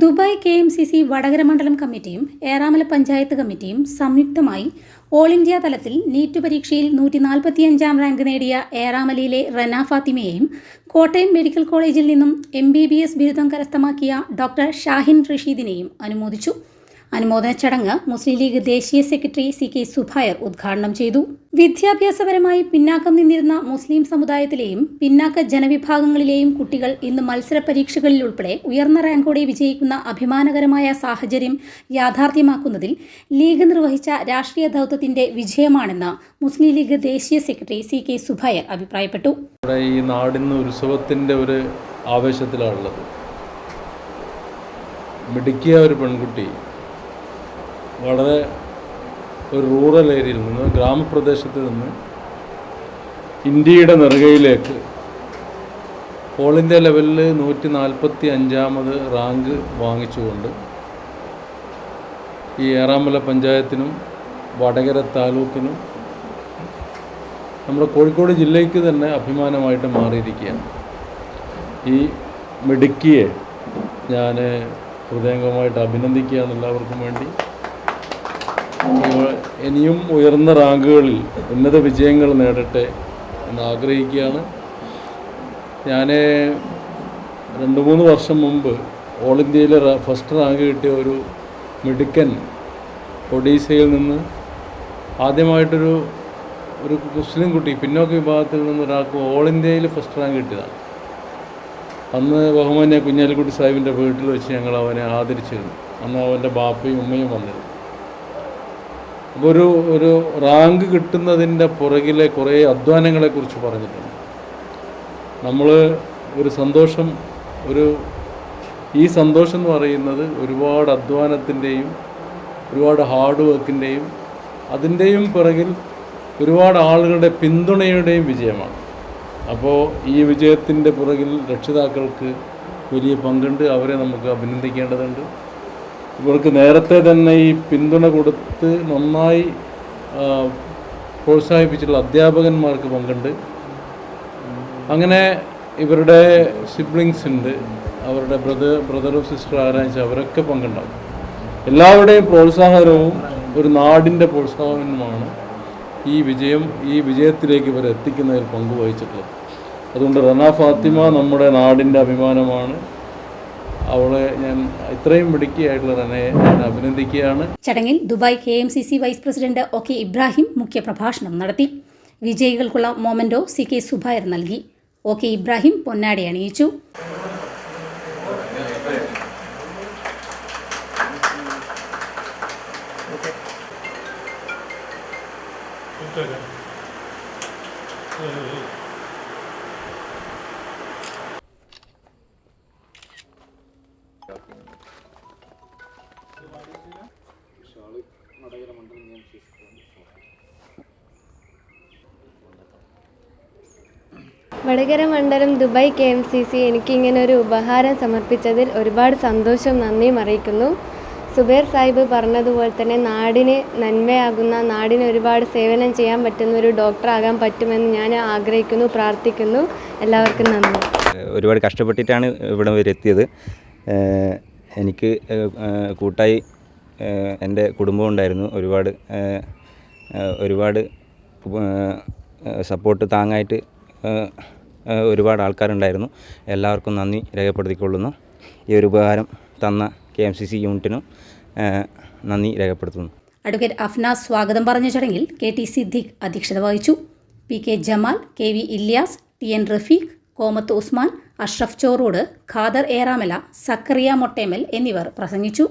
Dubai K M C C Vadakara മണ്ഡലം കമ്മിറ്റിയും ഏറാമല പഞ്ചായത്ത് കമ്മിറ്റിയും സംയുക്തമായി ഓൾ ഇന്ത്യ തലത്തിൽ നീറ്റ് പരീക്ഷയിൽ നൂറ്റി നാൽപ്പത്തിയഞ്ചാം റാങ്ക് നേടിയ ഏറാമലയിലെ റന ഫാത്തിമയെയും കോട്ടയം മെഡിക്കൽ കോളേജിൽ നിന്നും എം ബി ബി എസ് ബിരുദം കരസ്ഥമാക്കിയ ഡോക്ടർ ഷാഹിൻ റഷീദിനെയും അനുമോദിച്ചു. അനുമോദന ചടങ്ങ് മുസ്ലിം ലീഗ് ദേശീയ സെക്രട്ടറി സി കെ സുഭായർ ഉദ്ഘാടനം ചെയ്തു. വിദ്യാഭ്യാസപരമായി പിന്നാക്കം നിന്നിരുന്ന മുസ്ലിം സമുദായത്തിലെയും പിന്നാക്ക ജനവിഭാഗങ്ങളിലെയും കുട്ടികൾ ഇന്ന് മത്സര പരീക്ഷകളിൽ ഉൾപ്പെടെ ഉയർന്ന റാങ്കോടെ വിജയിക്കുന്ന അഭിമാനകരമായ സാഹചര്യം യാഥാർത്ഥ്യമാക്കുന്നതിൽ ലീഗ് നിർവഹിച്ച രാഷ്ട്രീയ ദൗത്യത്തിന്റെ വിജയമാണെന്ന് മുസ്ലിം ലീഗ് ദേശീയ സെക്രട്ടറി സി കെ സുഭായർ അഭിപ്രായപ്പെട്ടു. ഈ നാടിന്ന് ഉത്സവത്തിന്റെ ഒരു ആവേശത്തിലാണുള്ളത്. മിടുക്കിയ ഒരു പെൺകുട്ടി വളരെ ഒരു റൂറൽ ഏരിയയിൽ നിന്ന് ഗ്രാമപ്രദേശത്ത് നിന്ന് ഇന്ത്യയുടെ നെറുകയിലേക്ക് ഓൾ ഇന്ത്യ ലെവലിൽ നൂറ്റി നാൽപ്പത്തി അഞ്ചാമത് റാങ്ക് വാങ്ങിച്ചുകൊണ്ട് ഈ ഏറാമല പഞ്ചായത്തിനും വടകര താലൂക്കിനും നമ്മുടെ കോഴിക്കോട് ജില്ലയ്ക്ക് തന്നെ അഭിമാനമായിട്ട് മാറിയിരിക്കുകയാണ്. ഈ മിടുക്കിയെ ഞാൻ ഹൃദയംഗമായിട്ട് അഭിനന്ദിക്കുകയാണ് എല്ലാവർക്കും വേണ്ടി. ഇനിയും ഉയർന്ന റാങ്കുകളിൽ ഉന്നത വിജയങ്ങൾ നേടട്ടെ എന്ന് ആഗ്രഹിക്കുകയാണ്. ഞാൻ രണ്ട് മൂന്ന് വർഷം മുമ്പ് ഓൾ ഇന്ത്യയിലെ ഫസ്റ്റ് റാങ്ക് കിട്ടിയ ഒരു മിടുക്കൻ ഒഡീസയിൽ നിന്ന് ആദ്യമായിട്ടൊരു ഒരു മുസ്ലിം കുട്ടി പിന്നോക്ക വിഭാഗത്തിൽ നിന്ന് ഒരാൾക്ക് ഓൾ ഇന്ത്യയിൽ ഫസ്റ്റ് റാങ്ക് കിട്ടിയതാണ്. അന്ന് ബഹുമാന്യ കുഞ്ഞാലിക്കുട്ടി സാഹിബിന്റെ വീട്ടിൽ വെച്ച് ഞങ്ങൾ അവനെ ആദരിച്ചിരുന്നു. അന്ന് അവന്റെ ബാപ്പയും ഉമ്മയും വന്നിരുന്നു. അപ്പോൾ ഒരു ഒരു റാങ്ക് കിട്ടുന്നതിന്റെ പുറകിലെ കുറേ അധ്വാനങ്ങളെക്കുറിച്ച് പറഞ്ഞിട്ടുണ്ട്. നമ്മൾ ഒരു സന്തോഷം ഒരു ഈ സന്തോഷം എന്ന് പറയുന്നത് ഒരുപാട് അധ്വാനത്തിന്റെയും ഒരുപാട് ഹാർഡ് വർക്കിന്റെയും അതിന്റെയും പിറകിൽ ഒരുപാട് ആളുകളുടെ പിന്തുണയുടെയും വിജയമാണ്. അപ്പോൾ ഈ വിജയത്തിന്റെ പുറകിൽ രക്ഷിതാക്കൾക്ക് വലിയ പങ്കുണ്ട്. അവരെ നമുക്ക് അഭിനന്ദിക്കേണ്ടതുണ്ട്. ഇവർക്ക് നേരത്തെ തന്നെ ഈ പിന്തുണ കൊടുത്ത് നന്നായി പ്രോത്സാഹിപ്പിച്ചിട്ടുള്ള അധ്യാപകന്മാർക്ക് പങ്കുണ്ട്. അങ്ങനെ ഇവരുടെ സിബ്ലിങ്സ് ഉണ്ട്. അവരുടെ ബ്രദർ ബ്രദറും സിസ്റ്റർ ആരാച്ചാൽ അവരൊക്കെ പങ്കുണ്ടാവും. എല്ലാവരുടെയും പ്രോത്സാഹനവും ഒരു നാടിന്റെ പ്രോത്സാഹനവുമാണ് ഈ വിജയം ഈ വിജയത്തിലേക്ക് ഇവരെ എത്തിക്കുന്നതിൽ പങ്കുവഹിച്ചിട്ടുള്ളത്. അതുകൊണ്ട് റന ഫാത്തിമ നമ്മുടെ നാടിന്റെ അഭിമാനമാണ്. അവളെ ഞാൻ ഇത്രയും മിടുക്കിയായിട്ടുള്ള തന്നെ ഞാൻ അഭിനന്ദിക്കുകയാണ്. ചടങ്ങിൽ Dubai K M C C vice president O K Ibrahim മുഖ്യപ്രഭാഷണം നടത്തി. വിജയികൾക്കുള്ള മൊമെന്റോ സി കെ സുബൈർ നൽകി. ഒ കെ ഇബ്രാഹിം പൊന്നാടി അണിയിച്ചു. വടകര മണ്ഡലം Dubai K M C C എനിക്കിങ്ങനെ ഒരു ഉപഹാരം സമർപ്പിച്ചതിൽ ഒരുപാട് സന്തോഷം നന്ദിയും അറിയിക്കുന്നു. സുബേർ സാഹിബ് പറഞ്ഞതുപോലെ തന്നെ നാടിന് നന്മയാകുന്ന നാടിന് ഒരുപാട് സേവനം ചെയ്യാൻ പറ്റുന്ന ഒരു ഡോക്ടറാകാൻ പറ്റുമെന്ന് ഞാൻ ആഗ്രഹിക്കുന്നു പ്രാർത്ഥിക്കുന്നു. എല്ലാവർക്കും നന്ദി. ഒരുപാട് കഷ്ടപ്പെട്ടിട്ടാണ് ഇവിടെ വരെ എത്തിയത് എനിക്ക് കൂട്ടായി എന്റെ കുടുംബം ഉണ്ടായിരുന്നു. ഒരുപാട് ഒരുപാട് സപ്പോർട്ട് താങ്ങായിട്ട് ഒരുപാട് ആൾക്കാരുണ്ടായിരുന്നു. എല്ലാവർക്കും നന്ദി രേഖപ്പെടുത്തിക്കൊള്ളുന്നു. ഈ ഒരു ഉപകാരം തന്ന കെ എം സി സി യൂണിറ്റിനും നന്ദി രേഖപ്പെടുത്തുന്നു. അഡ്വക്കേറ്റ് അഫ്നാസ് സ്വാഗതം പറഞ്ഞ ചടങ്ങിൽ കെ ടി സിദ്ദീഖ് അധ്യക്ഷത വഹിച്ചു. P K Jamal K V Ilyas T N Rafeeq Komath Usman Ashraf Chorode Khader Eramala Zakariya Mottemal എന്നിവർ പ്രസംഗിച്ചു.